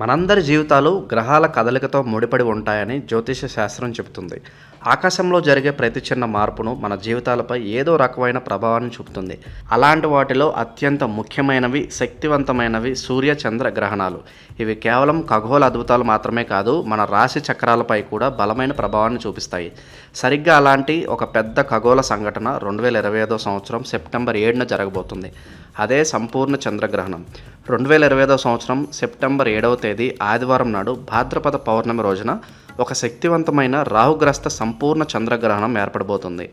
మనందరి జీవితాలు గ్రహాల కదలికతో ముడిపడి ఉంటాయని జ్యోతిష శాస్త్రం చెబుతుంది. ఆకాశంలో జరిగే ప్రతి చిన్న మార్పును మన జీవితాలపై ఏదో రకమైన ప్రభావాన్ని చూపుతుంది. అలాంటి వాటిలో అత్యంత ముఖ్యమైనవి శక్తివంతమైనవి సూర్య చంద్ర గ్రహణాలు. ఇవి కేవలం ఖగోళ అద్భుతాలు మాత్రమే కాదు మన రాశి చక్రాలపై కూడా బలమైన ప్రభావాన్ని చూపిస్తాయి. సరిగ్గా అలాంటి ఒక పెద్ద ఖగోళ సంఘటన రెండు వేల ఇరవై ఐదో సంవత్సరం సెప్టెంబర్ ఏడున జరగబోతుంది. అదే సంపూర్ణ చంద్రగ్రహణం. రెండు వేల ఇరవై ఐదో సంవత్సరం సెప్టెంబర్ ఏడవ తేదీ ఆదివారం నాడు భాద్రపద పౌర్ణమి రోజున ఒక శక్తివంతమైన రాహుగ్రస్త సంపూర్ణ చంద్రగ్రహణం ఏర్పడబోతుంది.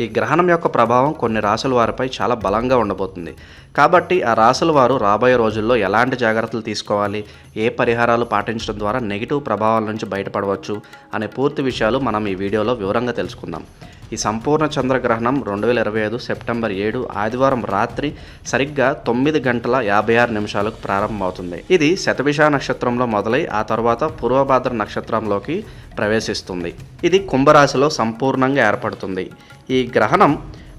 ఈ గ్రహణం యొక్క ప్రభావం కొన్ని రాసుల వారిపై చాలా బలంగా ఉండబోతుంది. కాబట్టి ఆ రాసుల వారు రాబోయే రోజుల్లో ఎలాంటి జాగ్రత్తలు తీసుకోవాలి? ఏ పరిహారాలు పాటించడం ద్వారా నెగిటివ్ ప్రభావాల నుంచి బయటపడవచ్చు? అనే పూర్తి విషయాలు మనం ఈ వీడియోలో వివరంగా తెలుసుకుందాం. ఈ సంపూర్ణ చంద్రగ్రహణం రెండు వేల ఇరవై ఐదు సెప్టెంబర్ ఏడు ఆదివారం రాత్రి సరిగ్గా తొమ్మిది గంటల యాభై ఆరు నిమిషాలకు ప్రారంభమవుతుంది. ఇది శతభిష నక్షత్రంలో మొదలై ఆ తర్వాత పూర్వభాద్ర నక్షత్రంలోకి ప్రవేశిస్తుంది. ఇది కుంభరాశిలో సంపూర్ణంగా ఏర్పడుతుంది. ఈ గ్రహణం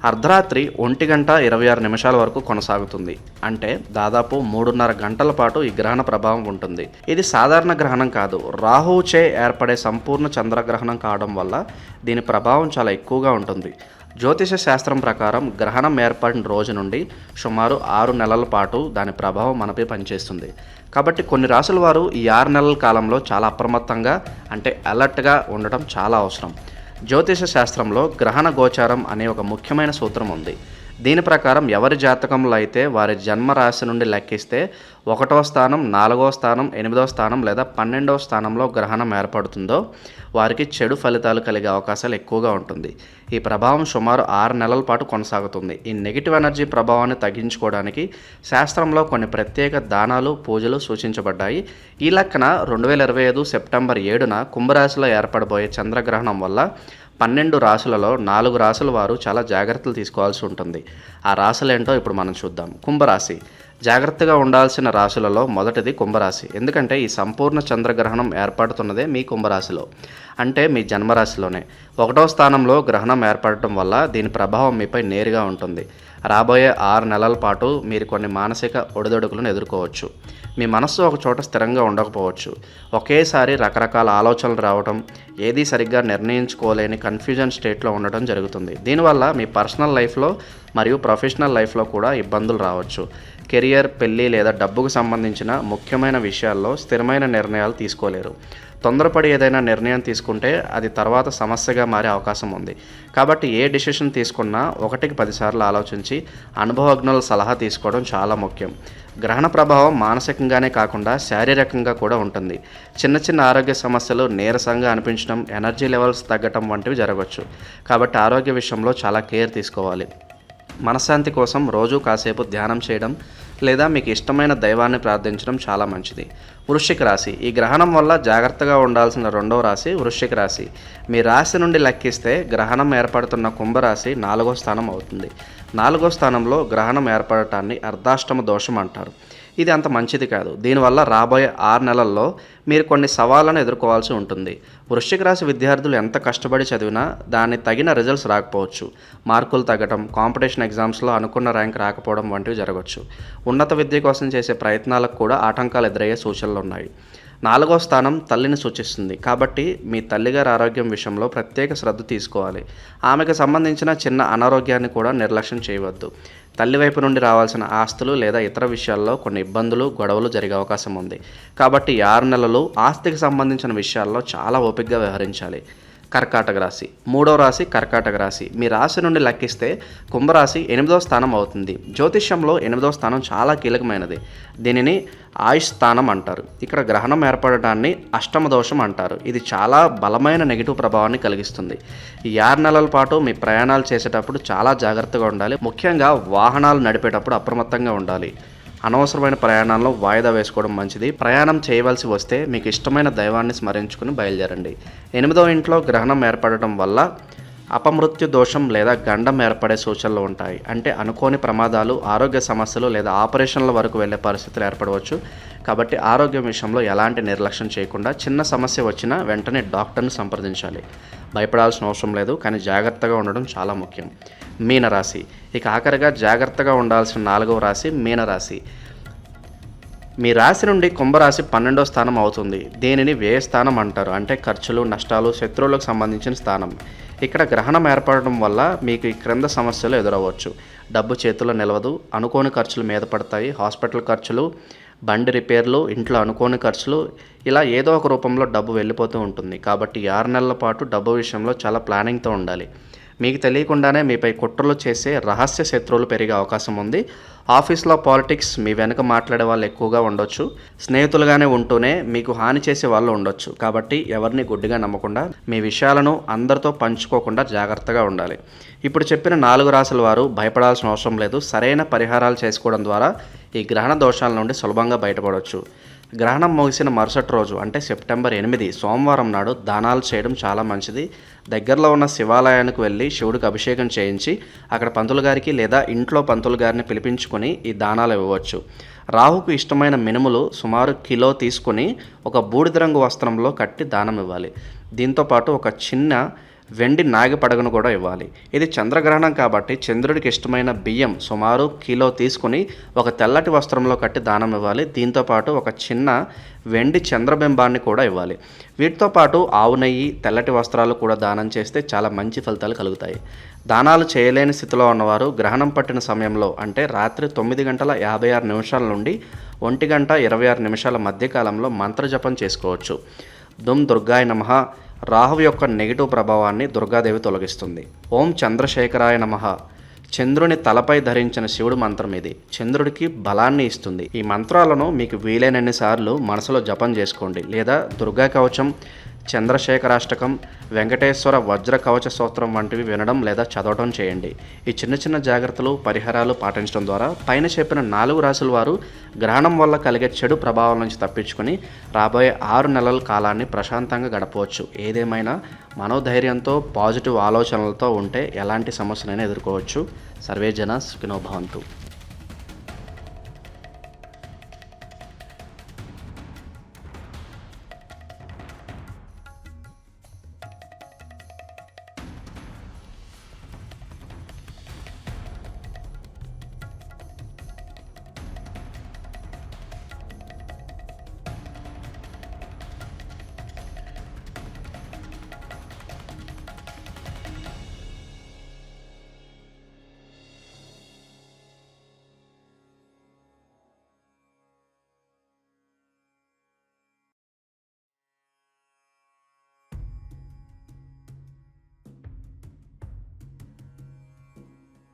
అర్ధరాత్రి ఒంటి గంట ఇరవై ఆరు నిమిషాల వరకు కొనసాగుతుంది. అంటే దాదాపు మూడున్నర గంటల పాటు ఈ గ్రహణ ప్రభావం ఉంటుంది. ఇది సాధారణ గ్రహణం కాదు. రాహువుచే ఏర్పడే సంపూర్ణ చంద్రగ్రహణం కావడం వల్ల దీని ప్రభావం చాలా ఎక్కువగా ఉంటుంది. జ్యోతిష శాస్త్రం ప్రకారం గ్రహణం ఏర్పడిన రోజు నుండి సుమారు ఆరు నెలల పాటు దాని ప్రభావం మనపై పనిచేస్తుంది. కాబట్టి కొన్ని రాసుల వారు ఈ ఆరు నెలల కాలంలో చాలా అప్రమత్తంగా అంటే అలర్ట్గా ఉండటం చాలా అవసరం. జ్యోతిష శాస్త్రంలో గ్రహణ గోచారం అనే ఒక ముఖ్యమైన సూత్రం ఉంది. దీని ప్రకారం ఎవరి జాతకంలో అయితే వారి జన్మ రాశి నుండి లెక్కిస్తే ఒకటో స్థానం నాలుగో స్థానం ఎనిమిదో స్థానం లేదా పన్నెండవ స్థానంలో గ్రహణం ఏర్పడుతుందో వారికి చెడు ఫలితాలు కలిగే అవకాశాలు ఎక్కువగా ఉంటుంది. ఈ ప్రభావం సుమారు ఆరు నెలల పాటు కొనసాగుతుంది. ఈ నెగిటివ్ ఎనర్జీ ప్రభావాన్ని తగ్గించుకోవడానికి శాస్త్రంలో కొన్ని ప్రత్యేక దానాలు పూజలు సూచించబడ్డాయి. ఈ లెక్కన రెండు వేల ఇరవై ఐదు సెప్టెంబర్ ఏడున కుంభరాశిలో ఏర్పడబోయే చంద్రగ్రహణం వల్ల పన్నెండు రాసులలో నాలుగు రాసుల వారు చాలా జాగ్రత్తలు తీసుకోవాల్సి ఉంటుంది. ఆ రాశులు ఏంటో ఇప్పుడు మనం చూద్దాం. కుంభరాశి. జాగ్రత్తగా ఉండాల్సిన రాశులలో మొదటిది కుంభరాశి. ఎందుకంటే ఈ సంపూర్ణ చంద్రగ్రహణం ఏర్పడుతున్నదే మీ కుంభరాశిలో. అంటే మీ జన్మరాశిలోనే. ఒకటో స్థానంలో గ్రహణం ఏర్పడటం వల్ల దీని ప్రభావం మీపై నేరుగా ఉంటుంది. రాబోయే ఆరు నెలల పాటు మీరు కొన్ని మానసిక ఒడిదొడుకులను ఎదుర్కోవచ్చు. మీ మనస్సు ఒక చోట స్థిరంగా ఉండకపోవచ్చు. ఒకేసారి రకరకాల ఆలోచనలు రావడం ఏది సరిగ్గా నిర్ణయించుకోలేని కన్ఫ్యూజన్ స్టేట్లో ఉండటం జరుగుతుంది. దీనివల్ల మీ పర్సనల్ లైఫ్లో మరియు ప్రొఫెషనల్ లైఫ్లో కూడా ఇబ్బందులు రావచ్చు. కెరియర్ పెళ్ళి లేదా డబ్బుకు సంబంధించిన ముఖ్యమైన విషయాల్లో స్థిరమైన నిర్ణయాలు తీసుకోలేరు. తొందరపడి ఏదైనా నిర్ణయం తీసుకుంటే అది తర్వాత సమస్యగా మారే అవకాశం ఉంది. కాబట్టి ఏ డిసిషన్ తీసుకున్నా ఒకటికి పదిసార్లు ఆలోచించి అనుభవజ్ఞుల సలహా తీసుకోవడం చాలా ముఖ్యం. గ్రహణ ప్రభావం మానసికంగానే కాకుండా శారీరకంగా కూడా ఉంటుంది. చిన్న చిన్న ఆరోగ్య సమస్యలు నీరసంగా అనిపించడం ఎనర్జీ లెవెల్స్ తగ్గటం వంటివి జరగవచ్చు కాబట్టి ఆరోగ్య విషయంలో చాలా కేర్ తీసుకోవాలి. మనశ్శాంతి కోసం రోజు కాసేపు ధ్యానం చేయడం లేదా మీకు ఇష్టమైన దైవాన్ని ప్రార్థించడం చాలా మంచిది. వృశ్చిక రాశి. ఈ గ్రహణం వల్ల జాగ్రత్తగా ఉండాల్సిన రెండవ రాశి వృశ్చిక రాశి. మీ రాశి నుండి లెక్కిస్తే గ్రహణం ఏర్పడుతున్న కుంభరాశి నాలుగో స్థానం అవుతుంది. నాలుగో స్థానంలో గ్రహణం ఏర్పడటాన్ని అర్ధాష్టమ దోషం అంటారు. ఇది అంత మంచిది కాదు. దీనివల్ల రాబోయే ఆరు నెలల్లో మీరు కొన్ని సవాళ్ళను ఎదుర్కోవాల్సి ఉంటుంది. వృశ్చిక రాశి విద్యార్థులు ఎంత కష్టపడి చదివినా దాని తగిన రిజల్ట్స్ రాకపోవచ్చు. మార్కులు తగ్గడం కాంపిటీషన్ ఎగ్జామ్స్లో అనుకున్న ర్యాంక్ రాకపోవడం వంటివి జరగవచ్చు ఉన్నత విద్య కోసం చేసే ప్రయత్నాలకు కూడా ఆటంకాలు ఎదురయ్యే సూచనలు ఉన్నాయి. నాలుగో స్థానం తల్లిని సూచిస్తుంది. కాబట్టి మీ తల్లిగారి ఆరోగ్యం విషయంలో ప్రత్యేక శ్రద్ధ తీసుకోవాలి. ఆమెకు సంబంధించిన చిన్న అనారోగ్యాన్ని కూడా నిర్లక్ష్యం చేయవద్దు. తల్లి వైపు నుండి రావాల్సిన ఆస్తులు లేదా ఇతర విషయాల్లో కొన్ని ఇబ్బందులు గొడవలు జరిగే అవకాశం ఉంది. కాబట్టి ఆరు నెలలు ఆస్తికి సంబంధించిన విషయాల్లో చాలా ఓపికగా వ్యవహరించాలి. కర్కాటక రాశి. మూడో రాశి కర్కాటక రాశి. మీ రాశి నుండి లెక్కిస్తే కుంభరాశి ఎనిమిదో స్థానం అవుతుంది. జ్యోతిష్యంలో ఎనిమిదో స్థానం చాలా కీలకమైనది. దీనిని ఆయుష్ స్థానం అంటారు. ఇక్కడ గ్రహణం ఏర్పడటాన్ని అష్టమ దోషం అంటారు. ఇది చాలా బలమైన నెగిటివ్ ప్రభావాన్ని కలిగిస్తుంది. ఈ ఆరు నెలల పాటు మీ ప్రయాణాలు చేసేటప్పుడు చాలా జాగ్రత్తగా ఉండాలి. ముఖ్యంగా వాహనాలు నడిపేటప్పుడు అప్రమత్తంగా ఉండాలి. అనవసరమైన ప్రయాణాల్లో వాయిదా వేసుకోవడం మంచిది. ప్రయాణం చేయవలసి వస్తే మీకు ఇష్టమైన దైవాన్ని స్మరించుకుని బయలుదేరండి. ఎనిమిదో ఇంట్లో గ్రహణం ఏర్పడటం వల్ల అపమృత్యు దోషం లేదా గండం ఏర్పడే సూచనలు ఉంటాయి. అంటే అనుకోని ప్రమాదాలు ఆరోగ్య సమస్యలు లేదా ఆపరేషన్ల వరకు వెళ్ళే పరిస్థితులు ఏర్పడవచ్చు. కాబట్టి ఆరోగ్యం విషయంలో ఎలాంటి నిర్లక్ష్యం చేయకుండా చిన్న సమస్య వచ్చినా వెంటనే డాక్టర్ని సంప్రదించాలి. భయపడాల్సిన అవసరం లేదు కానీ జాగ్రత్తగా ఉండడం చాలా ముఖ్యం. మీనరాశి. ఇక ఆఖరిగా జాగ్రత్తగా ఉండాల్సిన నాలుగవ రాశి మీనరాశి. మీ రాశి నుండి కుంభరాశి పన్నెండో స్థానం అవుతుంది. దీనిని వ్యయ స్థానం అంటారు. అంటే ఖర్చులు నష్టాలు శత్రువులకు సంబంధించిన స్థానం. ఇక్కడ గ్రహణం ఏర్పడడం వల్ల మీకు ఈ క్రింద సమస్యలు ఎదురవ్వచ్చు డబ్బు చేతిలో నిలవదు. అనుకోని ఖర్చులు మీద పడతాయి. హాస్పిటల్ ఖర్చులు బండి రిపేర్లు ఇంట్లో అనుకోని ఖర్చులు ఇలా ఏదో ఒక రూపంలో డబ్బు వెళ్ళిపోతూ ఉంటుంది. కాబట్టి ఆరు నెలల పాటు డబ్బు విషయంలో చాలా ప్లానింగ్తో ఉండాలి. మీకు తెలియకుండానే మీపై కుట్రలు చేసే రహస్య శత్రువులు పెరిగే అవకాశం ఉంది. ఆఫీస్లో పాలిటిక్స్ మీ వెనుక మాట్లాడే వాళ్ళు ఎక్కువగా ఉండొచ్చు. స్నేహితులుగానే ఉంటూనే మీకు హాని చేసే వాళ్ళు ఉండొచ్చు. కాబట్టి ఎవరిని గుడ్డిగా నమ్మకుండా మీ విషయాలను అందరితో పంచుకోకుండా జాగ్రత్తగా ఉండాలి. ఇప్పుడు చెప్పిన నాలుగు రాసుల వారు భయపడాల్సిన అవసరం లేదు. సరైన పరిహారాలు చేసుకోవడం ద్వారా ఈ గ్రహణ దోషాల నుండి సులభంగా బయటపడవచ్చు గ్రహణం ముగిసిన మరుసటి రోజు అంటే సెప్టెంబర్ ఎనిమిది సోమవారం నాడు దానాలు చేయడం చాలా మంచిది. దగ్గరలో ఉన్న శివాలయానికి వెళ్ళి శివుడికి అభిషేకం చేయించి అక్కడ పంతులు గారికి లేదా ఇంట్లో పంతులు గారిని పిలిపించుకొని ఈ దానాలు ఇవ్వవచ్చు. రాహుకు ఇష్టమైన మినుములు సుమారు కిలో తీసుకొని ఒక బూడిద రంగు వస్త్రంలో కట్టి దానం ఇవ్వాలి. దీంతోపాటు ఒక చిన్న వెండి నాగి పడగను కూడా ఇవ్వాలి. ఇది చంద్రగ్రహణం కాబట్టి చంద్రుడికి ఇష్టమైన బియ్యం సుమారు కిలో తీసుకుని ఒక తెల్లటి వస్త్రంలో కట్టి దానం ఇవ్వాలి. దీంతో పాటు ఒక చిన్న వెండి చంద్రబింబాన్ని కూడా ఇవ్వాలి. వీటితో పాటు ఆవు నెయ్యి తెల్లటి వస్త్రాలు కూడా దానం చేస్తే చాలా మంచి ఫలితాలు కలుగుతాయి. దానాలు చేయలేని స్థితిలో ఉన్నవారు గ్రహణం పట్టిన సమయంలో అంటే రాత్రి తొమ్మిది గంటల యాభై ఆరు నిమిషాల నుండి ఒంటి గంట ఇరవై ఆరు నిమిషాల మధ్యకాలంలో మంత్రజపం చేసుకోవచ్చు. దుమ్ దుర్గాయ నమః. రాహు యొక్క నెగిటివ్ ప్రభావాన్ని దుర్గాదేవి తొలగిస్తుంది. ఓం చంద్రశేఖరాయ నమః. చంద్రుని తలపై ధరించిన శివుడు మంత్రం ఇది. చంద్రుడికి బలాన్ని ఇస్తుంది. ఈ మంత్రాలను మీకు వీలైనన్ని సార్లు మనసులో జపం చేసుకోండి. లేదా దుర్గా కవచం చంద్రశేఖరాష్టకం వెంకటేశ్వర వజ్ర కవచ స్తోత్రం వంటివి వినడం లేదా చదవడం చేయండి. ఈ చిన్న చిన్న జాగ్రత్తలు పరిహారాలు పాటించడం ద్వారా పైన చెప్పిన నాలుగు రాశుల వారు గ్రహణం వల్ల కలిగే చెడు ప్రభావం నుంచి తప్పించుకుని రాబోయే ఆరు నెలల కాలాన్ని ప్రశాంతంగా గడపవచ్చు. ఏదేమైనా మనోధైర్యంతో పాజిటివ్ ఆలోచనలతో ఉంటే ఎలాంటి సమస్యలైనా ఎదుర్కోవచ్చు. సర్వే జన సుఖినోభవంతు